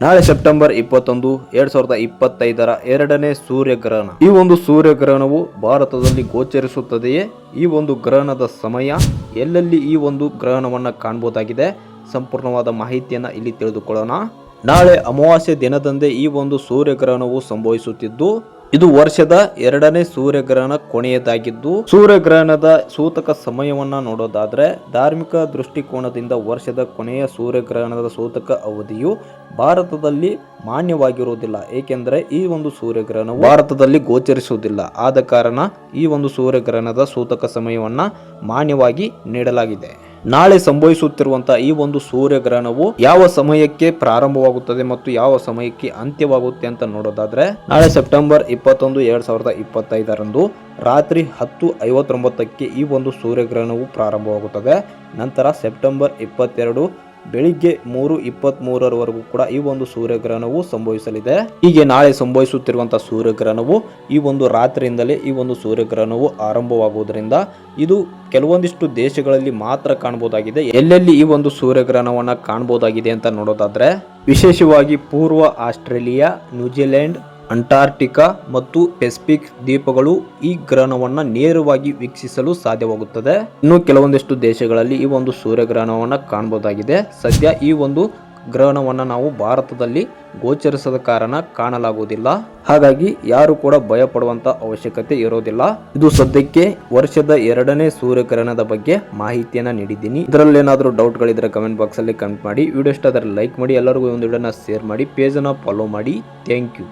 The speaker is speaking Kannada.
ನಾಳೆ ಸೆಪ್ಟೆಂಬರ್ ಇಪ್ಪತ್ತೊಂದು, ಎರಡ್ ಸಾವಿರದ ಇಪ್ಪತ್ತೈದರ ಎರಡನೇ ಸೂರ್ಯಗ್ರಹಣ. ಈ ಒಂದು ಸೂರ್ಯಗ್ರಹಣವು ಭಾರತದಲ್ಲಿ ಗೋಚರಿಸುತ್ತದೆಯೇ? ಈ ಒಂದು ಗ್ರಹಣದ ಸಮಯ? ಎಲ್ಲೆಲ್ಲಿ ಈ ಒಂದು ಗ್ರಹಣವನ್ನು ಕಾಣಬಹುದಾಗಿದೆ ಸಂಪೂರ್ಣವಾದ ಮಾಹಿತಿಯನ್ನು ಇಲ್ಲಿ ತಿಳಿದುಕೊಳ್ಳೋಣ. ನಾಳೆ ಅಮಾವಾಸ್ಯೆ ದಿನದಂದೇ ಈ ಒಂದು ಸೂರ್ಯಗ್ರಹಣವು ಸಂಭವಿಸುತ್ತಿದ್ದು ಇದು ವರ್ಷದ ಎರಡನೇ ಸೂರ್ಯಗ್ರಹಣ ಕೊನೆಯದಾಗಿದ್ದು, ಸೂರ್ಯಗ್ರಹಣದ ಸೂತಕ ಸಮಯವನ್ನ ನೋಡೋದಾದ್ರೆ ಧಾರ್ಮಿಕ ದೃಷ್ಟಿಕೋನದಿಂದ ವರ್ಷದ ಕೊನೆಯ ಸೂರ್ಯಗ್ರಹಣದ ಸೂತಕ ಅವಧಿಯು ಭಾರತದಲ್ಲಿ ಮಾನ್ಯವಾಗಿರುವುದಿಲ್ಲ. ಏಕೆಂದರೆ ಈ ಒಂದು ಸೂರ್ಯಗ್ರಹಣವು ಭಾರತದಲ್ಲಿ ಗೋಚರಿಸುವುದಿಲ್ಲ. ಆದ ಕಾರಣ ಈ ಒಂದು ಸೂರ್ಯಗ್ರಹಣದ ಸೂತಕ ಸಮಯವನ್ನ ಮಾನ್ಯವಾಗಿ ನೀಡಲಾಗಿದೆ. ನಾಳೆ ಸಂಭವಿಸುತ್ತಿರುವಂತಹ ಈ ಒಂದು ಸೂರ್ಯಗ್ರಹಣವು ಯಾವ ಸಮಯಕ್ಕೆ ಪ್ರಾರಂಭವಾಗುತ್ತದೆ ಮತ್ತು ಯಾವ ಸಮಯಕ್ಕೆ ಅಂತ್ಯವಾಗುತ್ತೆ ಅಂತ ನೋಡೋದಾದ್ರೆ, ನಾಳೆ ಸೆಪ್ಟೆಂಬರ್ ಇಪ್ಪತ್ತೊಂದು ಎರಡ್ ಸಾವಿರದ ಇಪ್ಪತ್ತೈದರಂದು ರಾತ್ರಿ ಹತ್ತು ಐವತ್ತೊಂಬತ್ತಕ್ಕೆ ಈ ಒಂದು ಸೂರ್ಯಗ್ರಹಣವು ಪ್ರಾರಂಭವಾಗುತ್ತದೆ. ನಂತರ ಸೆಪ್ಟೆಂಬರ್ ಇಪ್ಪತ್ತೆರಡು ಬೆಳಿಗ್ಗೆ ಮೂರು ಇಪ್ಪತ್ತ್ ಮೂರರವರೆಗೂ ಕೂಡ ಈ ಒಂದು ಸೂರ್ಯಗ್ರಹಣವು ಸಂಭವಿಸಲಿದೆ. ಹೀಗೆ ನಾಳೆ ಸಂಭವಿಸುತ್ತಿರುವಂತಹ ಸೂರ್ಯಗ್ರಹಣವು ಈ ಒಂದು ರಾತ್ರಿಯಿಂದಲೇ ಈ ಒಂದು ಸೂರ್ಯಗ್ರಹಣವು ಆರಂಭವಾಗುವುದರಿಂದ ಇದು ಕೆಲವೊಂದಿಷ್ಟು ದೇಶಗಳಲ್ಲಿ ಮಾತ್ರ ಕಾಣಬಹುದಾಗಿದೆ. ಎಲ್ಲೆಲ್ಲಿ ಈ ಒಂದು ಸೂರ್ಯಗ್ರಹಣವನ್ನ ಕಾಣಬಹುದಾಗಿದೆ ಅಂತ ನೋಡೋದಾದ್ರೆ, ವಿಶೇಷವಾಗಿ ಪೂರ್ವ ಆಸ್ಟ್ರೇಲಿಯಾ, ನ್ಯೂಜಿಲೆಂಡ್ ಅಂಟಾರ್ಟಿಕಾ ಮತ್ತು ಪೆಸಿಫಿಕ್ ದ್ವೀಪಗಳು ಈ ಗ್ರಹಣವನ್ನು ನೇರವಾಗಿ ವೀಕ್ಷಿಸಲು ಸಾಧ್ಯವಾಗುತ್ತದೆ. ಇನ್ನು ಕೆಲವೊಂದಿಷ್ಟು ದೇಶಗಳಲ್ಲಿ ಈ ಒಂದು ಸೂರ್ಯಗ್ರಹಣವನ್ನು ಕಾಣಬಹುದಾಗಿದೆ ಸದ್ಯ ಈ ಒಂದು ಗ್ರಹಣವನ್ನು ನಾವು ಭಾರತದಲ್ಲಿ ಗೋಚರಿಸದ ಕಾರಣ ಕಾಣಲಾಗುವುದಿಲ್ಲ. ಹಾಗಾಗಿ ಯಾರು ಕೂಡ ಭಯ ಪಡುವಂತ ಅವಶ್ಯಕತೆ ಇರೋದಿಲ್ಲ. ಇದು ಸದ್ಯಕ್ಕೆ ವರ್ಷದ ಎರಡನೇ ಸೂರ್ಯಗ್ರಹಣದ ಬಗ್ಗೆ ಮಾಹಿತಿಯನ್ನ ನೀಡಿದ್ದೀನಿ. ಇದರಲ್ಲಿ ಏನಾದರೂ ಡೌಟ್ಗಳಿದ್ರೆ ಕಮೆಂಟ್ ಬಾಕ್ಸ್ ಅಲ್ಲಿ ಕಮೆಂಟ್ ಮಾಡಿ. ವಿಡಿಯೋ ಇಷ್ಟ ಆದರೆ ಲೈಕ್ ಮಾಡಿ. ಎಲ್ಲರಿಗೂ ಒಂದು ವಿಡಿಯೋನ ಶೇರ್ ಮಾಡಿ. ಪೇಜನ್ನು ಫಾಲೋ ಮಾಡಿ. Thank you.